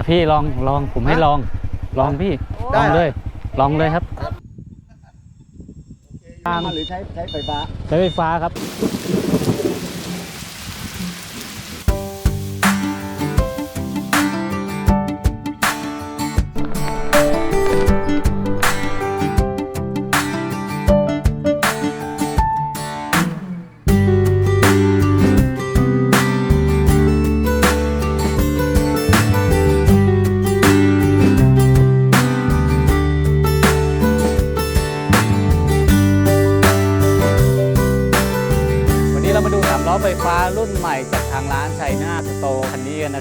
อะพี่ลองลองผมให้ลอง ลองพี่ได้ลองเหรอเลย ลองเลยครับน้ำมันหรือใช้ใช้ไฟฟ้า ใช้ไฟฟ้าครับ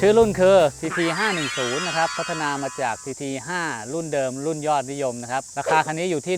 ชื่อรุ่นคือ TT 510นะครับ พัฒนามาจาก TT 5รุ่นเดิม รุ่นยอดนิยมนะครับ ราคาคันนี้อยู่ที่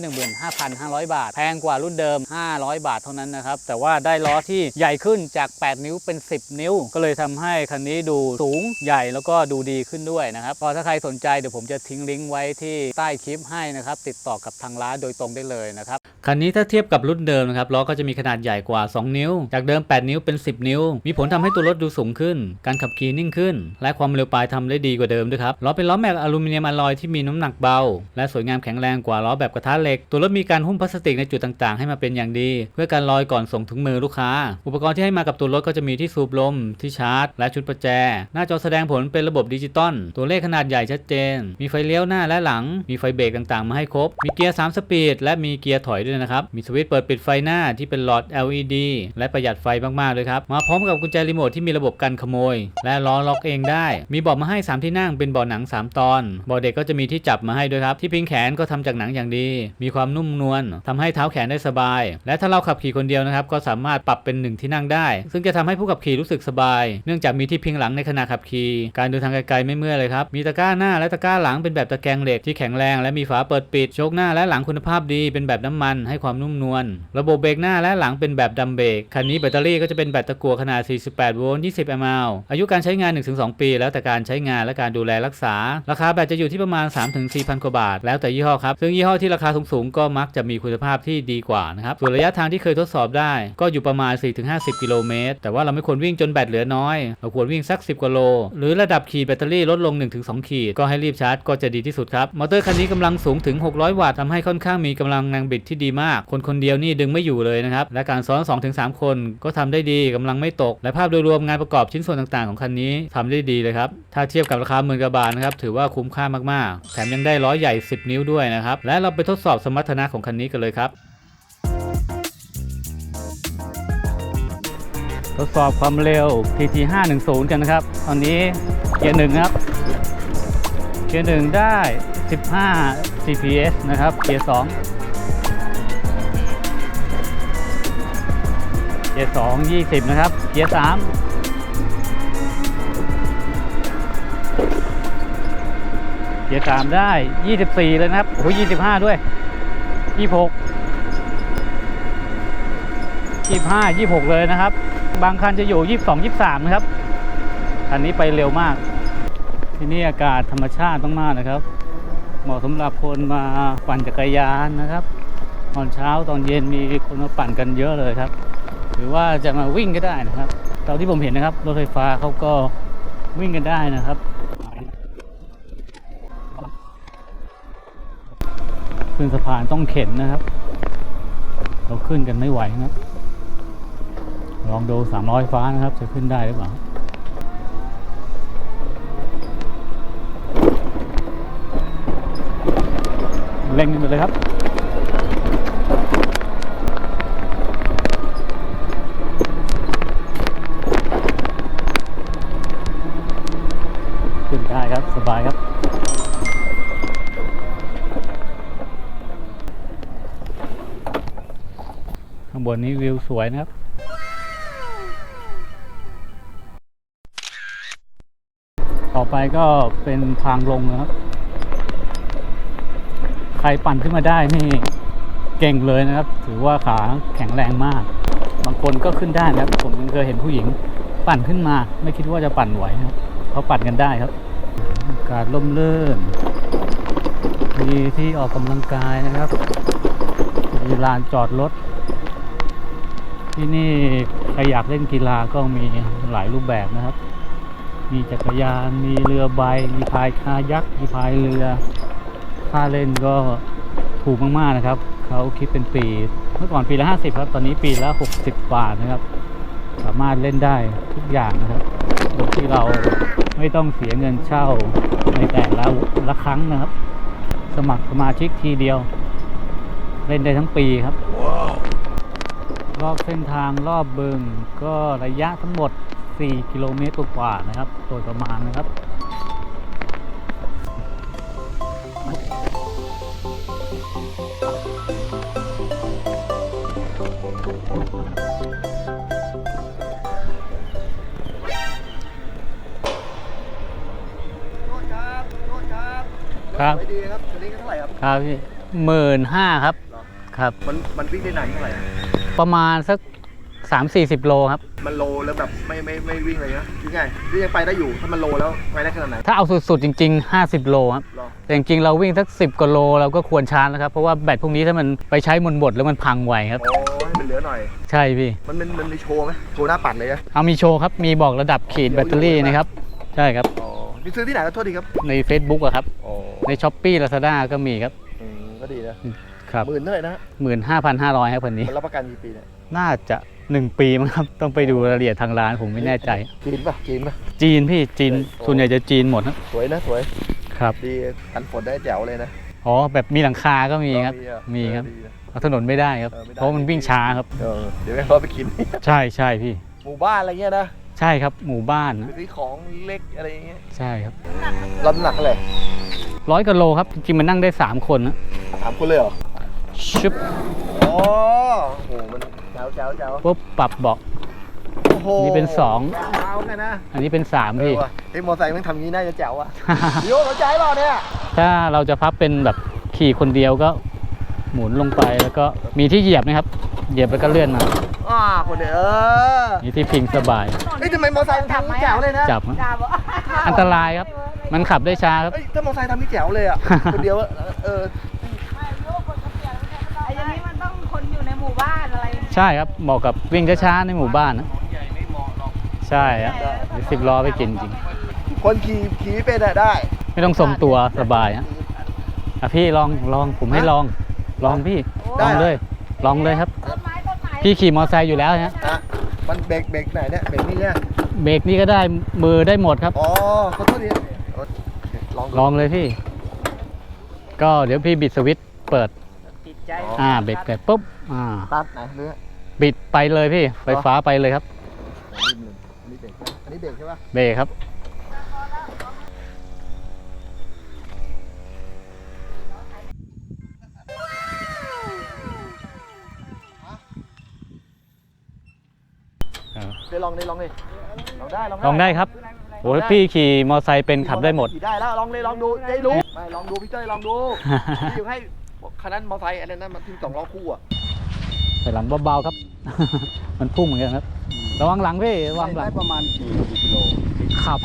15,500 บาท แพงกว่ารุ่นเดิม 500 บาทเท่านั้นนะครับ แต่ว่าได้ล้อที่ใหญ่ขึ้นจาก 8 นิ้วเป็น 10 นิ้ว ก็เลยทำให้คันนี้ดูสูงใหญ่แล้วก็ดูดีขึ้นด้วยนะครับ พอถ้าใครสนใจเดี๋ยวผมจะทิ้งลิงก์ไว้ที่ใต้คลิปให้นะครับ ติดต่อกับทางร้านโดยตรงได้เลยนะครับ คันนี้ถ้าเทียบกับรุ่นเดิมนะครับ ล้อก็จะมีขนาดใหญ่กว่า 2 นิ้ว จากเดิม 8 นิ้วเป็น 10 นิ้ว มีผลทำให้ตัวรถดูสูงขึ้น การขับขี่นิ่งขึ้นและความเร็วปลายทำได้ดีกว่าเดิมด้วยครับล้อเป็นล้อแม็กอลูมิเนียมอลลอยที่มีน้ำหนักเบา และสวยงามแข็งแรงกว่าล้อแบบกระทะเหล็ก ตัวรถมีการหุ้มพลาสติกในจุดต่างๆ ให้มาเป็นอย่างดี เพื่อการลอยก่อนส่งถึงมือลูกค้า อุปกรณ์ที่ให้มากับตัวรถก็จะมีที่สูบลมที่ชาร์จ และชุดประแจ หน้าจอแสดงผลเป็นระบบดิจิตอลตัวเลขขนาดใหญ่ชัดเจน มีไฟเลี้ยวหน้าและหลัง มีไฟเบรกต่างๆ มาให้ครบ มีเกียร์ 3 สปีด และมีเกียร์ถอยด้วยนะครับ มีสวิตช์เปิดปิดไฟหน้าที่เป็นหลอด LED และประหยัดไฟมากๆเลยครับ มาพร้อมกับกุญแจรีโมทที่มีระบบกันขโมย และล้อล็อกเองได้ มีเบาะมาให้ 3 ที่นั่งเป็นเบาะหนัง 3 ตอนเบาะเด็กก็จะมีที่จับมาให้ด้วยครับ ที่พิงแขนก็ทำจากหนังอย่างดี มีความนุ่มนวลทำให้เท้าแขนได้สบาย และถ้าเราขับขี่คนเดียวนะครับก็สามารถปรับเป็นหนึ่งที่นั่งได้ ซึ่งจะทำให้ผู้ขับขี่รู้สึกสบาย เนื่องจากมีที่พิงหลังในขณะขับขี่การเดินทางไกลๆไม่เมื่อยเลยครับมีตะกร้าหน้าและตะกร้าหลังเป็นแบบตะแกรงเหล็กที่แข็งแรงและมีฝาเปิดปิดโชคหน้าและหลังคุณภาพดี เป็นแบบน้ำมันให้ความนุ่มนวลระบบเบรกหน้าและหลังเป็นแบบดัมเบรกคันนี้แบตเตอรี่ก็จะเป็นแบตตะกั่วขนาด 48 โวลต์ 20มลอายุการใช้งาน1-2 ปี แล้วแต่การใช้งานและการดูแลรักษา ราคาแบตจะอยู่ที่ประมาณ 3-4,000 กว่าบาท แล้วแต่ยี่ห้อครับ ซึ่งยี่ห้อที่ราคาสูงๆก็มักจะมีคุณภาพที่ดีกว่านะครับ ส่วนระยะทางที่เคยทดสอบได้ ก็อยู่ประมาณ 4-50 กิโลเมตร แต่ว่าเราไม่ควรวิ่งจนแบตเหลือน้อย เราควรวิ่งสัก 10 กว่าโล หรือระดับขีดแบตเตอรี่ลดลง 1-2 ขีด ก็ให้รีบชาร์จก็จะดีที่สุดครับ มอเตอร์คันนี้กำลังสูงถึง 600 วัตต์ทำให้ค่อนข้างมีกำลังแรงบิดที่ดีมาก คนคนเดียวนี่ดึงไม่อยู่เลยนะครับ และการซ้อน 2-3 คนก็ทำได้ดีกำลังไม่ตก และภาพโดยรวมงานประกอบชิ้นส่วนต่างๆของคันนี้ททำได้ดีเลยครับ ถ้าเทียบกับราคาหมื่นกว่าบาทนะครับ ถือว่าคุ้มค่ามากๆ แถมยังได้ล้อใหญ่ 10 นิ้วด้วยนะครับ และเราไปทดสอบสมรรถนะของคันนี้กันเลยครับ ทดสอบความเร็ว TT 510 กันนะครับ ตอนนี้เกียร์หนึ่งครับ เกียร์หนึ่งได้ 15 CPS นะครับ เกียร์สองเกียร์สอง20 นะครับ เกียร์สาม เกียร์สามได้24เลยนะครับ โอ้โห25ด้วย26 25 26เลยนะครับ บางคันจะอยู่22 23นะครับ อันนี้ไปเร็วมาก ที่นี่อากาศธรรมชาติต้องมากนะครับ เหมาะสำหรับคนมาปั่นจักรยานนะครับ ตอนเช้าตอนเย็นมีคนมาปั่นกันเยอะเลยครับ หรือว่าจะมาวิ่งก็ได้นะครับตอนที่ผมเห็นนะครับรถไฟฟ้าเขาก็วิ่งกันได้นะครับ ขึ้นสะพานต้องเข็นนะครับ เราขึ้นกันไม่ไหวนะครับ ลองดู300ฟ้านะครับ จะขึ้นได้หรือเปล่าเร่งกันไปเลยครับ ข้างบนนี้วิวสวยนะครับต่อไปก็เป็นทางลงนะครับ ใครปั่นขึ้นมาได้นี่เก่งเลยนะครับ ถือว่าขาแข็งแรงมาก บางคนก็ขึ้นได้นะครับผมเคยเห็นผู้หญิงปั่นขึ้นมา ไม่คิดว่าจะปั่นไหวนะครับเขาปั่นกันได้ครับอากาศร่มรื่นมีที่ออกกำลังกายนะครับมีลานจอดรถ ที่นี่ใครอยากเล่นกีฬาก็มีหลายรูปแบบนะครับ มีจักรยาน มีเรือใบ มีพายคายักมีพายเรือ ค่าเล่นก็ถูกมากๆนะครับ เขาคิดเป็นปี เมื่อก่อนปีละ 50 ครับ ตอนนี้ปีละ 60 บาทนะครับ สามารถเล่นได้ทุกอย่างนะครับ โดยที่เราไม่ต้องเสียเงินเช่าในแต่ละละครั้งนะครับ สมัครสมาชิกทีเดียว เล่นได้ทั้งปีครับ รอบเส้นทางรอบบึงก็ระยะทั้งหมด 4 กิโลเมตรกว่าๆนะครับ โดยประมาณนะครับโทษครับโทษครับครับสวยดีครับตัวนี้ก็เท่าไหร่ครับ ครับพี่หมื่นห้าครับเหรอครับ มันมันวิ่งได้นานเท่าไหร่อะ ประมาณสัก 3-40 โลครับ มันโลแล้วแบบไม่ไม่ไม่วิ่งเลยนะยังไงหรือยังไปได้อยู่ถ้ามันโลแล้วไปได้ขนาดไหนถ้าเอาสุดๆจริง ๆ 50 โลครับรอแต่จริงๆเราวิ่งสัก 10กว่าโลเราก็ควรชาร์จนะครับ เพราะว่าแบตพวกนี้ถ้ามันไปใช้หมดหมดแล้วมันพังไวครับ โอ้ให้มันเหลือหน่อย ใช่พี่ มันมันมันมีโชว์ไหมโชว์หน้าปัดเลยนะเอามีโชว์ครับ มีบอกระดับขีดแบตเตอรี่นะครับ ใช่ครับ อ๋อนี่ซื้อที่ไหนก็โทษดีครับใน Facebook อะครับโอ้ใน s h อ p e e Lazada ก็มีครับ อืมก็ดีนะ ครับหมื่นเท่าไหร่นะฮะหมื่นห้าพันห้าร้อยครับพันนี้ มันรับประกันกี่ปีเนี่ยน่าจะ1ปีมั้งครับ ต้องไปดูรายละเอียดทางร้านผมไม่แน่ใจ จีนป่ะจีนป่ะ จีนพี่จีนโอ้ ส่วนใหญ่จะจีนหมดนะสวยนะสวยครับดีกันฝนได้แจ๋วเลยนะอ๋อแบบมีหลังคาก็มีครับอะมีครับเออดีนะ เอาถนนไม่ได้ครับ เออไม่ได้ เพราะมันวิ่งช้าครับ เออเดี๋ยวให้เขาไปกิน ใช่ใช่พี่ หมู่บ้านอะไรเงี้ยนะใช่ครับหมู่บ้านไปนะซื้อของเล็กอะไรเงี้ยใช่ครับรับน้ำหนักอะไรร้อยกิโลครับจริงๆมันนั่งได้ 3 คนนะถามคุณเลยเหรอ ชึบอ๋อโอ้โหมันแจ๋วแจ๋วแจ๋วปุ๊บปรับเบาะ โอ้โหนี่เป็นสอง เท้าไงนะอันนี้เป็น3เอพี่อว่ะไอ้มอไซค์มันทำงี้น่าจะแจ๋วอะเดี๋ยวสนใจเปล่าเนี่ยถ้าเราจะพับเป็นแบบขี่คนเดียวก็หมุนลงไปแล้วก็มีที่เหยียบนะครับ เหยียบแล้วก็เลื่อนมาอ่าคนเดียวเออมีที่พิงสบายเฮ้ยทำไมมอไซค์มันทำงี้แจ๋วเลยนะจับนะจับอันตรายครับ มันขับได้ช้าครับ เฮ้ยถ้ามอไซค์ทำงี้แจ๋วเลยอะ คนเดียวอะเออ ช่ครับเหมาะกับวิ่งช้าๆในหมู่บ้านนะใช่ครับสิบล้อไปกินจริง คนขี่ขี่ไม่เป็นอะได้ ไม่ต้องทรงตัวสบายนะอะพี่ลองลองผมให้ลองลองพี่ได้ลองเลยลองเลยครับ ต้นไม้ต้นไม้พี่ขี่มอเตอร์ไซค์อยู่แล้วฮะฮะมันเบรกเบรกไหนเนี่ยเบรกนี่เนี่ยเบรกนี่ก็ได้มือได้หมดครับ อ๋อขอโทษทีลองลองเลยพี่ ก็เดี๋ยวพี่บิดสวิตช์เปิด ติดใจ อ่าเบรกไปปุ๊บอ่า ตัดไหนเนื้อ บิดไปเลยพี่ ไฟฟ้าไปเลยครับ อันนี้เบรกนะอันนี้เบรกใช่ปะเบรกครับ ได้ลองได้ลองดิลองได้ลองลองได้ครับ โอ้ยพี่ขี่มอเตอร์ไซค์เป็นขับได้หมด ขี่ได้แล้วลองเลยลองดูได้รู้ไม่ลองดูพี่เจ้ยลองดู พี่อยู่ให้คันนั้นมอเตอร์ไซค์อันนั้นนะมันที่สองล้อคู่อะใส่หลังเบาๆครับ มันพุ่งเหมือนกันครับ ระวังหลังพี่ระวังหลัง ได้ประมาณกี่กิโลขับ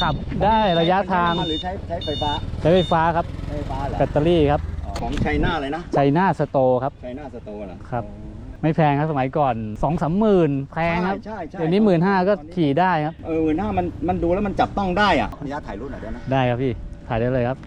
ขับได้ระยะทางหรือใช้ใช้ไฟฟ้าใช้ไฟฟ้าครับไฟฟ้าเหรอแบตเตอรี่ครับของไชน่าเลยนะไชน่าสโตร์ครับ ไชน่าสโตร์เหรอครับ ไม่แพงครับสมัยก่อน2องสามหมื่นแพงครับ ใช่ใช่เดี๋ยวนี้หมื่นห้าก็ขี่ได้ครับ เออหน้ามันมันดูแล้วมันจับต้องได้อะขออนุญาตถ่ายรูปหน่อยได้ไหมได้ครับพี่ ถ่ายได้เลยครับ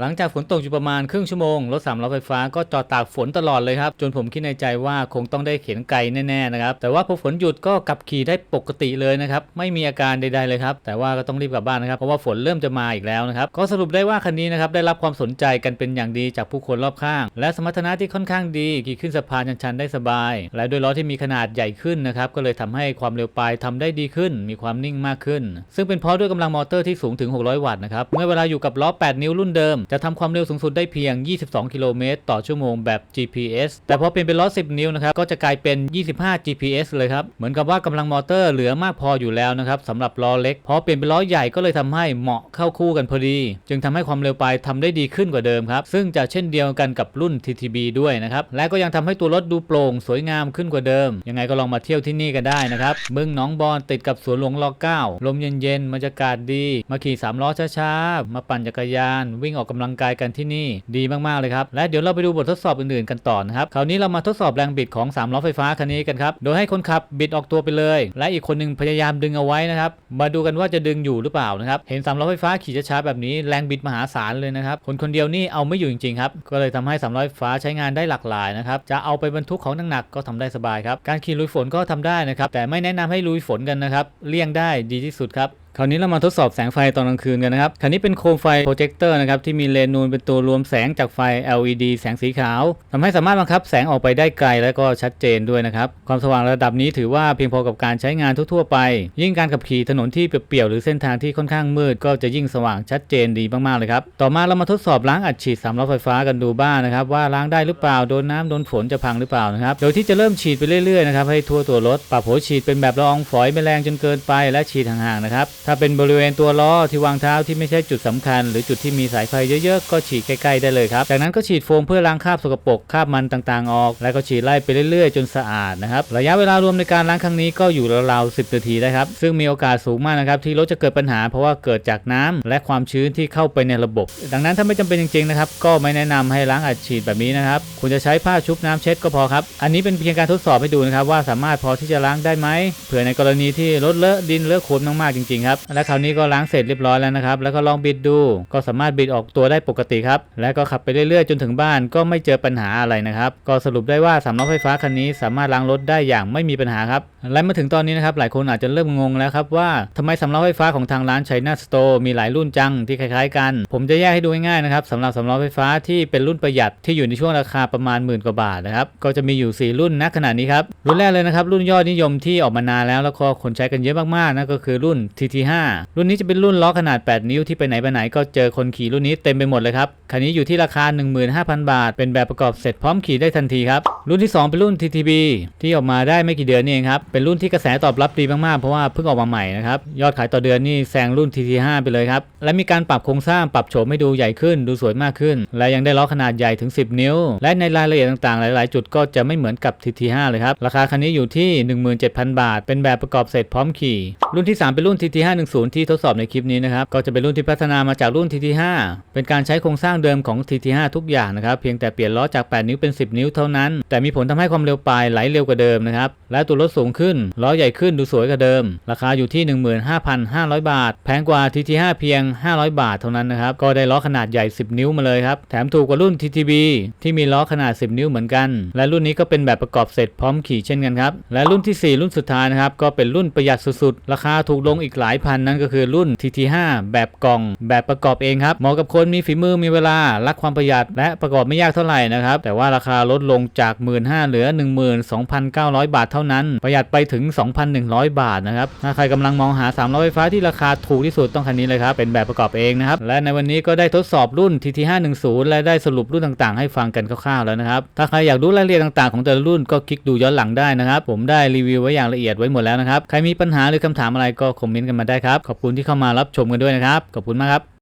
หลังจากฝนตกอยู่ประมาณครึ่งชั่วโมงรถสามล้อไฟฟ้าก็จอดตากฝนตลอดเลยครับ จนผมคิดในใจว่าคงต้องได้เข็นไกลแน่ๆนะครับ แต่ว่าพอฝนหยุดก็กลับขี่ได้ปกติเลยนะครับ ไม่มีอาการใดๆเลยครับ แต่ว่าก็ต้องรีบกลับบ้านนะครับ เพราะว่าฝนเริ่มจะมาอีกแล้วนะครับ ก็สรุปได้ว่าคันนี้นะครับได้รับความสนใจกันเป็นอย่างดีจากผู้คนรอบข้าง และสมรรถนะที่ค่อนข้างดีขี่ขึ้นสะพานชันๆได้สบาย และด้วยล้อที่มีขนาดใหญ่ขึ้นนะครับก็เลยทำให้ความเร็วปลายทำได้ดีขึ้น มีความนิ่งมากขึ้น ซึ่งเป็นเพราะด้วยกำลังมอเตอร์ที่สูงถึง 600 วัตต์นะครับเมื่อเวลาอยู่กับล้อ 8 นิ้วรุ่นเดิมจะทำความเร็วสูงสุดได้เพียง 22 กิโลเมตรต่อชั่วโมงแบบ GPS แต่พอเปลี่ยนเป็นล้อ 10 นิ้วนะครับ ก็จะกลายเป็น 25 GPS เลยครับ เหมือนกับว่ากำลังมอเตอร์เหลือมากพออยู่แล้วนะครับสำหรับล้อเล็ก พอเปลี่ยนเป็นล้อใหญ่ก็เลยทำให้เหมาะเข้าคู่กันพอดี จึงทำให้ความเร็วปลายทำได้ดีขึ้นกว่าเดิมครับ ซึ่งจะเช่นเดียวกันกับรุ่น TTB ด้วยนะครับ และก็ยังทำให้ตัวรถดูโปร่งสวยงามขึ้นกว่าเดิม ยังไงก็ลองมาเที่ยวที่นี่กันได้นะครับบึงหนองบอนติดกับสวนหลวงร9ลมเย็นๆบรรยากาศดี มาขี่สามล้อช้าๆ มาปั่นจักรยาน วิ่งออกกำลังกายกันที่นี่ดีมากๆเลยครับ และเดี๋ยวเราไปดูบททดสอบอื่นๆกันต่อนะครับคราวนี้เรามาทดสอบแรงบิดของ3ล้อไฟฟ้าคันนี้กันครับโดยให้คนขับบิดออกตัวไปเลย และอีกคนหนึงพยายามดึงเอาไว้นะครับมาดูกันว่าจะดึงอยู่หรือเปล่านะครับเห็น3ล้อไฟฟ้าขี่ช้าๆแบบนี้แรงบิดมหาศาลเลยนะครับคนคนเดียวนี่เอาไม่อยู่จริงๆครับก็เลยทำให้3ล้อไฟฟ้าใช้งานได้หลากหลายนะครับจะเอาไปบรรทุกของหนักๆก็ทำได้สบายครับการขี่ลุยฝนก็ทำได้นะครับแต่ไม่แนะนำให้ลุยฝนกันนะครับเลี่ยงได้ดีที่สุดครับ คราวนี้เรามาทดสอบแสงไฟตอนกลางคืนกันนะครับคันนี้เป็นโคมไฟโปรเจคเตอร์นะครับที่มีเลนส์นูนเป็นตัวรวมแสงจากไฟ LED แสงสีขาวทำให้สามารถบังคับแสงออกไปได้ไกลและก็ชัดเจนด้วยนะครับ ความสว่างระดับนี้ถือว่าเพียงพอกับการใช้งานทั่วๆไป ยิ่งการขับขี่ถนนที่เปียวๆหรือเส้นทางที่ค่อนข้างมืด ก็จะยิ่งสว่างชัดเจนดีมากๆเลยครับ ต่อมาเรามาทดสอบล้างอัดฉีดสามล้อไฟฟ้ากันดูบ้างนะครับว่าล้างได้หรือเปล่าโดนน้ำโดนฝนจะพังหรือเปล่านะครับ โดยที่จะเริ่มฉีดไปเรื่อยๆนะครับให้ทั่วตัวรถปรับโหฉีดเป็นแบบละอองฝอยไม่แรงจนเกินไปและฉีดห่างๆนะครับถ้าเป็นบริเวณตัวล้อที่วางเท้าที่ไม่ใช่จุดสำคัญ หรือจุดที่มีสายไฟเยอะๆ ก็ฉีดใกล้ๆได้เลยครับ จากนั้นก็ฉีดโฟมเพื่อล้างคราบสกปรกคราบมันต่างๆออก แล้วก็ฉีดไล่ไปเรื่อยๆ จนสะอาดนะครับ ระยะเวลารวมในการล้างครั้งนี้ก็อยู่ราวๆ10นาทีได้ครับ ซึ่งมีโอกาสสูงมากนะครับที่รถจะเกิดปัญหาเพราะว่าเกิดจากน้ำและความชื้นที่เข้าไปในระบบ ดังนั้นถ้าไม่จำเป็นจริงๆนะครับก็ไม่แนะนำให้ล้างอัดฉีดแบบนี้นะครับคุณจะใช้ผ้าชุบน้ำเช็ดก็พอครับอันนี้เป็นเพียงการทดสอบให้ดูนะครับว่าสามารถพอที่จะล้างได้ไหมเผื่อในกรณีที่รถเลอะดินเลอะโคลนมากๆจริงๆครับและคราวนี้ก็ล้างเสร็จเรียบร้อยแล้วนะครับ แล้วก็ลองบิดดู ก็สามารถบิดออกตัวได้ปกติครับ และก็ขับไปเรื่อยๆ จนถึงบ้านก็ไม่เจอปัญหาอะไรนะครับ ก็สรุปได้ว่าสามล้อไฟฟ้าคันนี้สามารถล้างรถได้อย่างไม่มีปัญหาครับ และมาถึงตอนนี้นะครับ หลายคนอาจจะเริ่มงงแล้วครับว่าทำไมสามล้อไฟฟ้าของทางร้านชัยนาสโตร์มีหลายรุ่นจังที่คล้ายๆกัน ผมจะแยกให้ดูง่ายๆนะครับสำหรับสามล้อไฟฟ้าที่เป็นรุ่นประหยัดที่อยู่ในช่วงราคาประมาณหมื่นกว่าบาทนะครับก็จะมีอยู่ 4 รุ่นณขณะนี้ครับรุ่นแรกเลยนะครับรุ่นยอดนิยมที่ออกมานานแล้วแล้วก็คนใช้กันเยอะมากๆนั่นก็คือรุ่น5 รุ่นนี้จะเป็นรุ่นล้อขนาด 8 นิ้วที่ไปไหนไปไหนก็เจอคนขี่รุ่นนี้เต็มไปหมดเลยครับ คันนี้อยู่ที่ราคา 15,000 บาท เป็นแบบประกอบเสร็จพร้อมขี่ได้ทันทีครับ รุ่นที่ 2 เป็นรุ่น TTB ที่ออกมาได้ไม่กี่เดือนนี่เองครับ เป็นรุ่นที่กระแสตอบรับดีมากๆ เพราะว่าเพิ่งออกมาใหม่นะครับ ยอดขายต่อเดือนนี่แซงรุ่น TT5 ไปเลยครับ และมีการปรับโครงสร้างปรับโฉมให้ดูใหญ่ขึ้น ดูสวยมากขึ้น และยังได้ล้อขนาดใหญ่ถึง 10 นิ้ว และในรายละเอียดต่างๆ หลาย ๆ จุดก็จะไม่เหมือนกับ TT5 เลยครับ ราคาคันนี้อยู่ที่ 17,000 บาท เป็นแบบประกอบเสร็จพร้อมขี่ รุ่นที่ 3 เป็นรุ่น510 ที่ทดสอบในคลิปนี้นะครับ ก็จะเป็นรุ่นที่พัฒนามาจากรุ่น TT5 เป็นการใช้โครงสร้างเดิมของ TT5 ทุกอย่างนะครับเพียงแต่เปลี่ยนล้อจาก 8 นิ้วเป็น 10 นิ้วเท่านั้น แต่มีผลทำให้ความเร็วปลายไหลเร็วกว่าเดิมนะครับและตัวรถสูงขึ้นล้อใหญ่ขึ้นดูสวยกว่าเดิม ราคาอยู่ที่ 15,500 บาท แพงกว่า TT5 เพียง 500 บาทเท่านั้นนะครับก็ได้ล้อขนาดใหญ่ 10 นิ้วมาเลยครับแถมถูกกว่ารุ่น TTB ที่มีล้อขนาด 10 นิ้วเหมือนกัน และรุ่นนี้ก็เป็นแบบประกอบเสร็จพร้อมขี่เช่นกันครับและรุ่นที่ 4 รุ่นสุดท้ายนะครับก็เป็นรุ่นประหยัดสุดๆ ราคาถูกลงอีกหลายพันนั่นก็คือรุ่น TT5 แบบกล่อง แบบประกอบเองครับเหมาะกับคนมีฝีมือมีเวลารักความประหยัด และประกอบไม่ยากเท่าไหร่นะครับ แต่ว่าราคาลดลงจาก 1 5 0 0 0เหลือ 12,900 บาทเท่านั้น ประหยัดไปถึง 2,100 บาทนะครับถ้าใครกำลังมองหา3ล้อไฟฟ้าที่ราคาถูกที่สุดต้องคันนี้เลยครับเป็นแบบประกอบเองนะครับและในวันนี้ก็ได้ทดสอบรุ่น TT510 และได้สรุปรุ่นต่างๆ ให้ฟังกันคร่าวๆแล้วนะครับถ้าใครอยากรู้รายละเอียดต่างๆของแต่ละรุ่นก็คลิกดูย้อนหลังได้นะครับผมได้รีวิวไว้อย่างละเอียดไว้หมดแล้วนะครับใครมีปัญหาหรือคำถามอะไรก็คอมเมนต์กันมาได้ครับ ขอบคุณที่เข้ามารับชมกันด้วยนะครับ ขอบคุณมากครับ